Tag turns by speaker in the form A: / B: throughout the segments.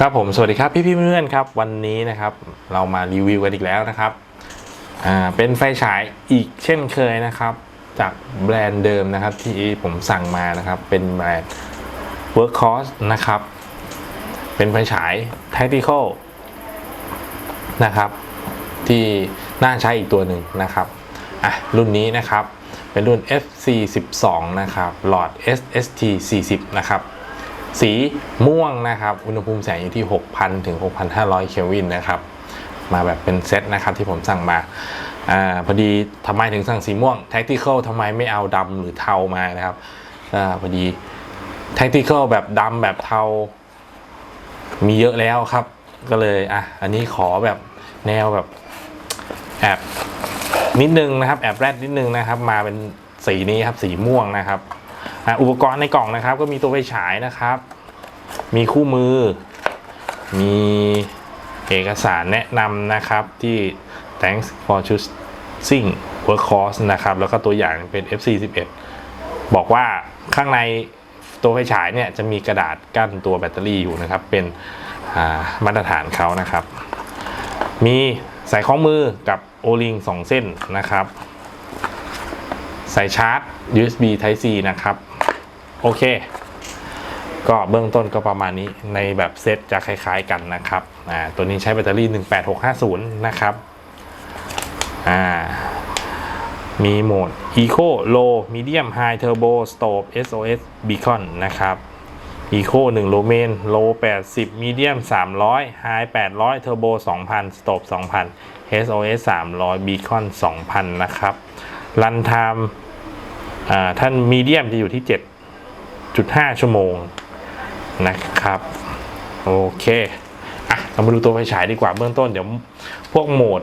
A: ครับผมสวัสดีครับพี่พี่เพื่อนๆครับวันนี้นะครับเรามารีวิวกันอีกแล้วนะครับอ่าเป็นไฟฉายอีกเช่นเคยนะครับ จากแบรนด์เดิมนะครับที่ผมสั่งมานะครับเป็นแบรนด์ Workhorse นะครับ เป็นไฟฉาย Tactical นะครับ ที่น่าใช้อีกตัวหนึ่งนะครับอะรุ่นนี้นะครับเป็นรุ่น FC12 นะครับหลอด SST 40 นะครับ สีม่วงนะครับ อุณหภูมิแสงอยู่ที่ 6,000 ถึง 6,500 เคลวินนะครับ มาแบบเป็นเซตนะครับที่ผมสั่งมาอาพอดีทำไมถึงสั่งสีม่วง Tactical ทำไมไม่เอาดำหรือเทามานะครับอาพอดี Tactical แบบดำแบบเทา มีเยอะแล้วครับ ก็เลยอะอันนี้ขอแบบแนวแบบแอบนิดนึงนะครับ แอบแรดนิดนึงนะครับ มาเป็นสีนี้ครับสีม่วงนะครับ อุปกรณ์ในกล่องนะครับ ก็มีตัวไฟฉายนะครับ มีคู่มือ มีเอกสารแนะนำนะครับที่ thanks for choosing workhorse นะครับ แล้วก็ตัวอย่างเป็น FC11 บอกว่าข้างในตัวไฟฉายเนี่ยจะมีกระดาษกั้นตัวแบตเตอรี่อยู่นะครับ เป็นามาตรฐานเขานะครับ มีสายข้อมือกับโอลิง2เส้นนะครับ สายชาร์จ USB Type C นะครับ โอเค ก็เบื้องต้นก็ประมาณนี้ในแบบเซตจะคล้ายๆกันนะครับอ่าตัวนี้ใช้แบตเตอรี่ 18650 นะครับอ่ามีโหมด Eco Low Medium High Turbo Stop SOS Beacon นะครับ Eco 1 Lumen Low 80 Medium 300 High 800 Turbo 2000 Stop 2000 SOS 300 Beacon 2000 นะครับ Run Time ท่านมีเดียมจะอยู่ที่ 7 7.5ชั่วโมงนะครับ โอเคอะเรามาดูตัวไฟฉายดีกว่าเบื้องต้น เดี๋ยวพวกโหมด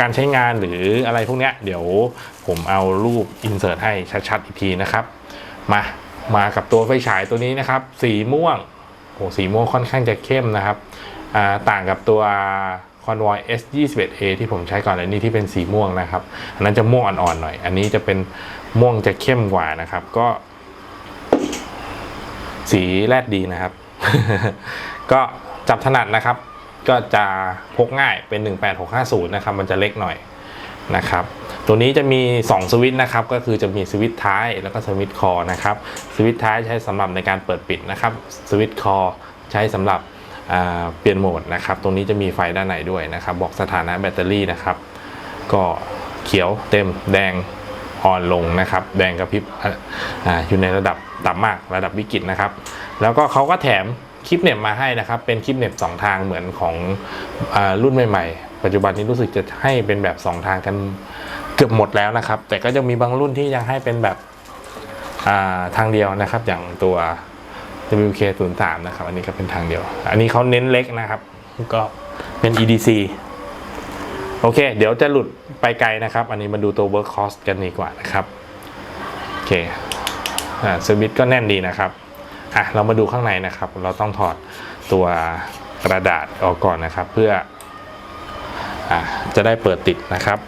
A: การใช้งานหรืออะไรพวกเนี้ยเดี๋ยวผมเอารูปอินเสิร์ตให้ชัดๆอีกทีนะครับ มามากับตัวไฟฉายตัวนี้นะครับ สีม่วงโอ้สีม่วงค่อนข้างจะเข้มนะครับอ่าต่างกับตัว Convoy S21A ที่ผมใช้ก่อนอันนี้ที่เป็นสีม่วงนะครับ อันนั้นจะม่วงอ่อนๆหน่อย อันนี้จะเป็นม่วงจะเข้มกว่านะครับ ก็ สีแรดดีนะครับ ก็จับถนัดนะครับ ก็จะพกง่ายเป็น 18650 นะครับ มันจะเล็กหน่อยนะครับ ตัวนี้จะมี 2 สวิตช์นะครับ ก็คือจะมีสวิตช์ท้ายแล้วก็สวิตช์คอนะครับ สวิตช์ท้ายใช้สำหรับในการเปิดปิดนะครับ สวิตช์คอใช้สำหรับเปลี่ยนโหมดนะครับ ตรงนี้จะมีไฟด้านในด้วยนะครับ บอกสถานะแบตเตอรี่นะครับ ก็เขียวเต็มแดง อ่อนลงนะครับ แดงกระพริบออยู่ในระดับต่ำมากระดับวิกฤตนะครับ แล้วก็เขาก็แถมคลิปเน็บมาให้นะครับ เป็นคลิปเน็บสองทางเหมือนของอรุ่นใหม่ๆ ปัจจุบันนี้รู้สึกจะให้เป็นแบบสองทางกันเกือบหมดแล้วนะครับ แต่ก็จะมีบางรุ่นที่ยังให้เป็นแบบาทางเดียวนะครับ อย่างตัว WK03 นะครับ อันนี้ก็เป็นทางเดียว อันนี้เขาเน้นเล็กนะครับ ก็เป็น EDC โอเค เดี๋ยวจะหลุดไปไกลนะครับ อันนี้มาดูตัว work cost กันดีกว่านะครับ โอเคอ่าสวิตช์ก็แน่นดีนะครับอะเรามาดูข้างในนะครับ เราต้องถอดตัวกระดาษออกก่อนนะครับ เพื่ออ่าจะได้เปิดติดนะครับ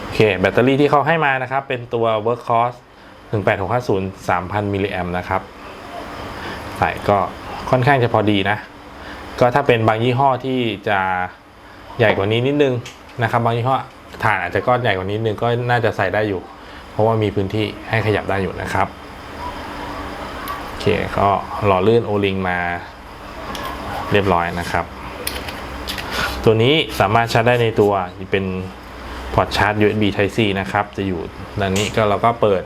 A: โอเคแบตเตอรี่ที่เขาให้มานะครับ เป็นตัว workhorse 18650 3000 มิลลิแอมนะครับใส่ก็ค่อนข้างจะพอดีนะ ก็ถ้าเป็นบางยี่ห้อที่จะ ใหญ่กว่านี้นิดนึงนะครับบางยี่ห้อฐานอาจจะก้อนใหญ่กว่านี้นิดนึงก็น่าจะใส่ได้อยู่ เพราะว่ามีพื้นที่ให้ขยับได้อยู่นะครับโอเคก็หล่อลื่นโอลิงมาเรียบร้อยนะครับ ตัวนี้สามารถชาร์จได้ในตัวเป็นพอร์ตชาร์จ USB Type C นะครับ จะอยู่ด้านนี้ก็เราก็เปิด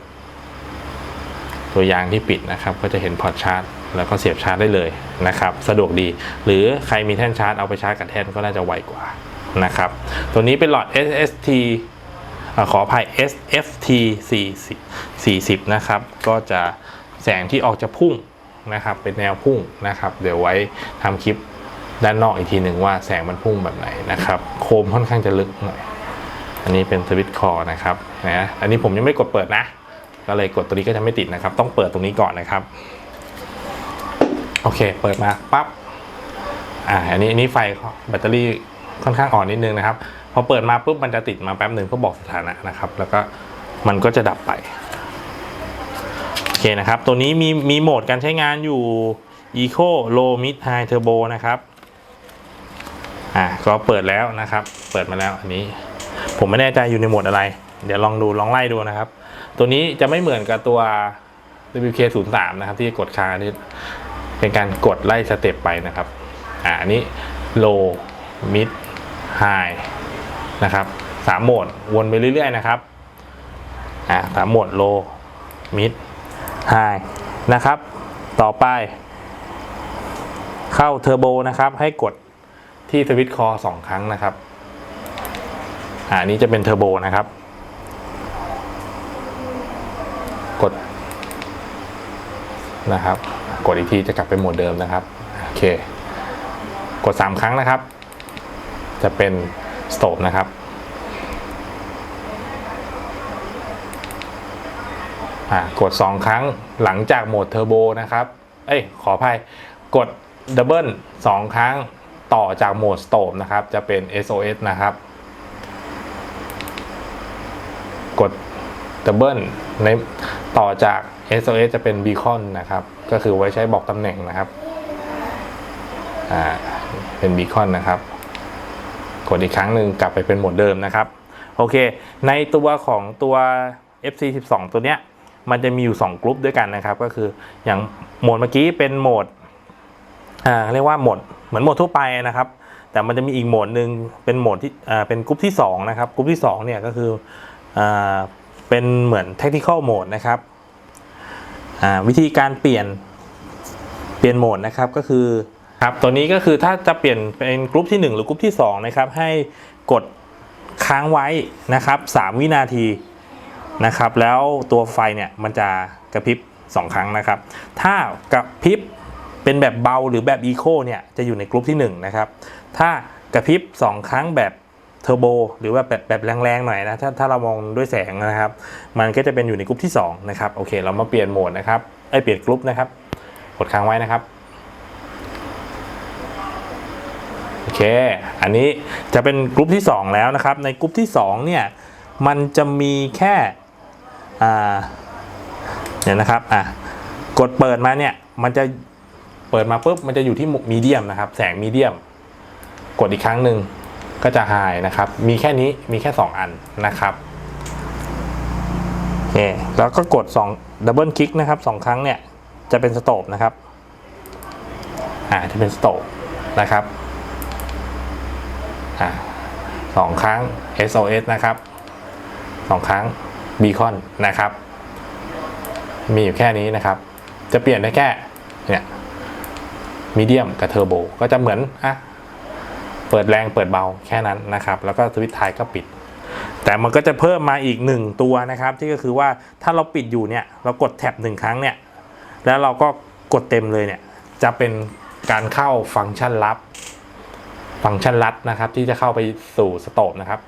A: ตัวยางที่ปิดนะครับ ก็จะเห็นพอร์ตชาร์จ แล้วก็เสียบชาร์จได้เลยนะครับ สะดวกดี หรือใครมีแท่นชาร์จเอาไปชาร์จกับแท่นก็น่าจะไวกว่านะครับ ตัวนี้เป็นหลอด SST อขออภัย SFT 40 40นะครับ ก็จะแสงที่ออกจะพุ่งนะครับ เป็นแนวพุ่งนะครับ เดี๋ยวไว้ทำคลิปด้านนอกอีกทีหนึ่งว่าแสงมันพุ่งแบบไหนนะครับ โคมค่อนข้างจะลึกหน่อย อันนี้เป็นสวิตช์คอนะครับนะ อันนี้ผมยังไม่กดเปิดนะ ก็เลยกดตัวนี้ก็จะไม่ติดนะครับ ต้องเปิดตรงนี้ก่อนนะครับ โอเค เปิดมาปั๊บ อ่า อันนี้อันนี้ไฟแบตเตอรี่ค่อนข้างอ่อนนิดนึงนะครับ พอเปิดมาปุ๊บมันจะติดมาแป๊บหนึ่งเพื่อบอกสถานะนะครับ แล้วก็มันก็จะดับไป โอเคนะครับ ตัวนี้มีมีโหมดการใช้งานอยู่ Eco Low Mid High Turbo นะครับ อะก็เปิดแล้วนะครับ เปิดมาแล้วอันนี้ ผมไม่แน่ใจอยู่ในโหมดอะไร เดี๋ยวลองดูลองไล่ดูนะครับ ตัวนี้จะไม่เหมือนกับตัว WK03 นะครับที่กดค้างนี่ เป็นการกดไล่สเต็ปไปนะครับอ่าอันนี้ low mid high นะครับสามโหมดวนไปเรื่อยๆนะครับอ่าสามโหมด low mid high นะครับ ต่อไป เข้าเทอร์โบนะครับ ให้กดที่สวิตช์คอสองครั้งนะครับอ่านี้จะเป็นเทอร์โบนะครับ กดนะครับ กดอีกทีจะกลับไปโหมดเดิมนะครับโอเค กด 3 ครั้งนะครับ จะเป็นสโต p นะครับกด 2 ครั้งหลังจากโหมดเทอร์โบนะครับ เอ้ยขออภัยกดดับเบิล2ครั้งต่อจากโหมดสโต p นะครับ จะเป็น SOS นะครับ กดดับเบิลในต่อจาก SOS จะเป็น Beacon นะครับ ก็คือไว้ใช้บอกตำแหน่งนะครับ อ่า เป็น Beacon นะครับ กดอีกครั้งหนึ่งกลับไปเป็นโหมดเดิมนะครับ โอเค ในตัวของตัว FC12 ตัวเนี้ย มันจะมีอยู่ 2 กลุ่มด้วยกันนะครับ ก็คืออย่างโหมดเมื่อกี้เป็นโหมด อ่า เรียกว่าโหมด เหมือนโหมดทั่วไปนะครับ แต่มันจะมีอีกโหมดหนึ่งเป็นโหมดที่ อ่า เป็นกลุ่มที่2นะครับ กลุ่มที่2เนี่ยก็คือ อ่า เป็นเหมือน tactical mode นะครับ วิธีการเปลี่ยนเปลี่ยนโหมดนะครับก็คือครับตัวนี้ก็คือถ้าจะเปลี่ยนเป็นกลุ่มที่ 1 หรือกลุ่มที่2นะครับให้กดค้างไว้นะครับ 3 วินาทีนะครับ แล้วตัวไฟเนี่ยมันจะกระพริบ 2 ครั้งนะครับ ถ้ากระพริบเป็นแบบเบาหรือแบบอีโคเนี่ยจะอยู่ในกลุ่มที่1นะครับถ้ากระพริบ 2 ครั้งแบบ เทอร์โบหรือว่าแบบแบบแรงๆหน่อยนะถ้าถ้าเรามองด้วยแสงนะครับ มันก็จะเป็นอยู่ในกลุ่มที่2นะครับโอเค เรามาเปลี่ยนโหมดนะครับไอเปลี่ยนกลุ่มนะครับกดค้างไว้นะครับโอเค อันนี้จะเป็นกลุ่มที่ 2 แล้วนะครับ ในกลุ่มที่2เนี่ยมันจะมีแค่อ่าเนี่ยนะครับอะกดเปิดมาเนี่ยมันจะเปิดมาปุ๊บมันจะอยู่ที่มีเดียมนะครับ แสงมีเดียม กดอีกครั้งหนึ่ง ก็จะหายนะครับ มีแค่นี้มีแค่ 2 อันนะครับโอเแล้วก็กด2ดับเบิลคลิกนะครับ2ครั้งเนี่ยจะเป็นสโตปนะครับอ่าจะเป็นสโตปนะครับอ่าสองครั้ง SOS นะครับสองครั้ง Beacon นะครับ มีอยู่แค่นี้นะครับ จะเปลี่ยนได้แค่เนี่ยมีเดียมกับเทอร์โบก็จะเหมือนอะ เปิดแรงเปิดเบาแค่นั้นนะครับ แล้วก็สวิตช์ท้ายก็ปิด แต่มันก็จะเพิ่มมาอีกหนึ่งตัวนะครับ ที่ก็คือว่าถ้าเราปิดอยู่เนี่ย เรากดแท็บหนึ่งครั้งเนี่ย แล้วเราก็กดเต็มเลยเนี่ย จะเป็นการเข้าฟังก์ชันลับ ฟังก์ชันลัดนะครับ ที่จะเข้าไปสู่สโตปนะครับ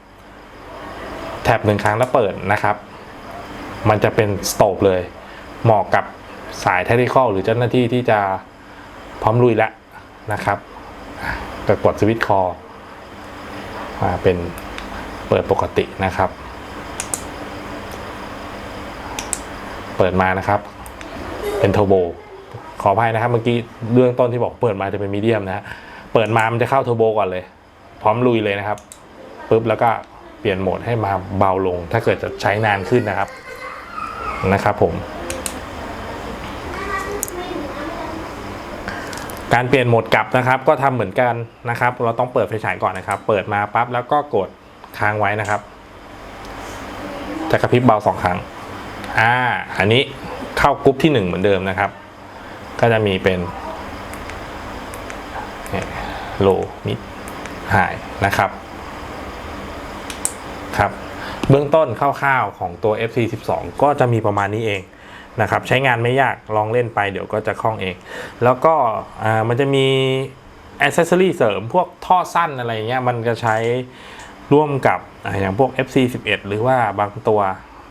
A: แท็บหนึ่งครั้งแล้วเปิดนะครับ มันจะเป็นสโตปเลย เหมาะกับสายเทคนิคอหรือเจ้าหน้าที่ที่จะพร้อมลุยแล้วนะครับ ก็กดสวิตช์คอมาเป็นเปิดปกตินะครับ เปิดมานะครับ เป็นโทอร์โบขออภัยนะครับเมื่อกี้เรื่องต้นที่บอกเปิดมาจะเป็นมีเดียมนะฮะเปิดมามันจะเข้าเทอร์โบก่อนเลย พร้อมลุยเลยนะครับปุ๊บแล้วก็เปลี่ยนโหมดให้มาเบาลง ถ้าเกิดจะใช้นานขึ้นนะครับนะครับผม การเปลี่ยนโหมดกลับนะครับ ก็ทำเหมือนกันนะครับ เราต้องเปิดไฟฉายก่อนนะครับ เปิดมาปั๊บแล้วก็กดค้างไว้นะครับจะกระพริบเบาสองครั้งอ่าอันนี้เข้ากรุ๊ปที่หนึ่งเหมือนเดิมนะครับ ก็จะมีเป็นโลมิดหายนะครับครับ เบื้องต้นคร่าวๆของตัว FC12 ก็จะมีประมาณนี้เอง นะครับใช้งานไม่ยากลองเล่นไปเดี๋ยวก็จะคล่องเอง แล้วก็มันจะมีอ c เซอรี่เสริมพวกท่อสั้นอะไรเงี้ยมันจะใช้ร่วมกับออย่างพวก FC11 หรือว่าบางตัว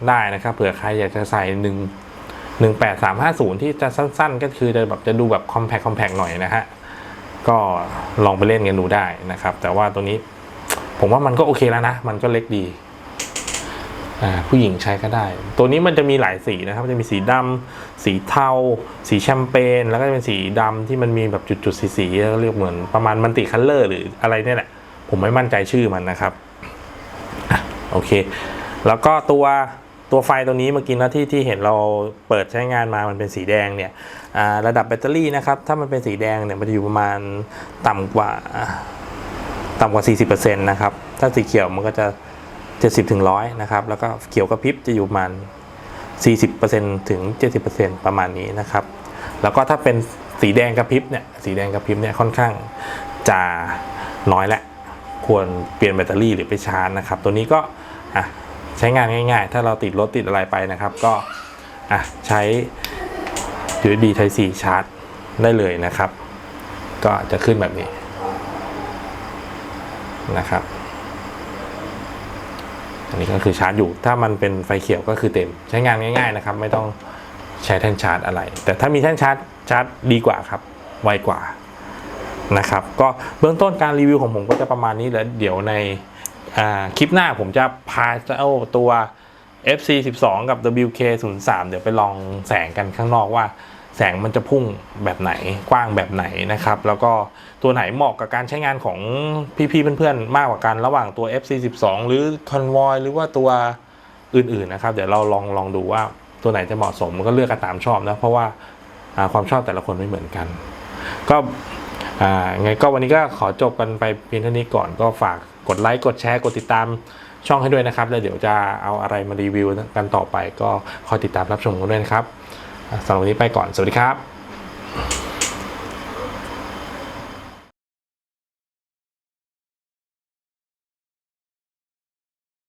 A: ได้นะครับ เผื่อใครอยากจะใส่หนึ่งหนึ่งแปดสามห้าศูนย์ที่จะสั้นๆ ก็คือจะแบบจะดูแบบคอมแพคคอมแพคหน่อยนะฮะ ก็ลองไปเล่นกันดูได้นะครับ แต่ว่าตัวนี้ผมว่ามันก็โอเคแล้วนะ มันก็เล็กดี ผู้หญิงใช้ก็ได้ ตัวนี้มันจะมีหลายสีนะครับจะมีสีดำสีเทา สีแชมเปญ แล้วก็จะเป็นสีดำที่มันมีแบบจุดๆสีๆเรียกเหมือนประมาณมันติคัลเลอร์หรืออะไรเนี่ยแหละ ผมไม่มั่นใจชื่อมันนะครับอโอเค แล้วก็ตัวตัวไฟตัวนี้เมื่อกี้นะที่ที่เห็นเราเปิดใช้งานมามันเป็นสีแดงเนี่ยระดับแบตเตอรี่นะครับ ถ้ามันเป็นสีแดงเนี่ยมันจะอยู่ประมาณต่ำกว่าต่ำกว่า 40%นะครับ ถ้าสีเขียวมันก็จะ 70ถึง100นะครับแล้วก็เขียวกระพริบจะอยู่ประมาณ 40%ถึง 70%ประมาณนี้นะครับ แล้วก็ถ้าเป็นสีแดงกระพริบเนี่ยสีแดงกระพริบเนี่ยค่อนข้างจะน้อยแหละควรเปลี่ยนแบตเตอรี่หรือไปชาร์จนะครับ ตัวนี้ก็อะใช้งานง่าย ๆ ถ้าเราติดรถติดอะไรไปนะครับ ก็อะใช้ USB Type C ชาร์จได้เลยนะครับ ก็จะขึ้นแบบนี้นะครับ อันนี้ก็คือชาร์จอยู่ ถ้ามันเป็นไฟเขียวก็คือเต็ม ใช้งานง่ายๆนะครับ ไม่ต้องใช้แท่นชาร์จอะไร แต่ถ้ามีแท่นชาร์จชาร์จดีกว่าครับ ไวกว่านะครับ ก็เบื้องต้นการรีวิวของผมก็จะประมาณนี้แล้วเดี๋ยวในคลิปหน้าผมจะพาเจ้าตัว FC 12 กับ WK 0 3 เดี๋ยวไปลองแสงกันข้างนอกว่า แสงมันจะพุ่งแบบไหนกว้างแบบไหนนะครับ แล้วก็ตัวไหนเหมาะกับการใช้งานของพี่ๆเพื่อนๆ มากกว่ากันระหว่างตัว FC12 หรือ Convoy หรือว่าตัวอื่นๆนะครับ เดี๋ยวเราลองลองดูว่าตัวไหนจะเหมาะสมมันก็เลือกกันตามชอบนะ เพราะว่าความชอบแต่ละคนไม่เหมือนกัน ก็ไงก็วันนี้ก็ขอจบกันไปเพียงเท่านี้ก่อนก็ฝากกดไลค์กดแชร์กดติดตามช่องให้ด้วยนะครับ แล้วเดี๋ยวจะเอาอะไรมารีวิวกันต่อไปก็คอยติดตามรับชมกันด้วยนะครับ สำหรับวันนี้ไปก่อน สวัสดีครับ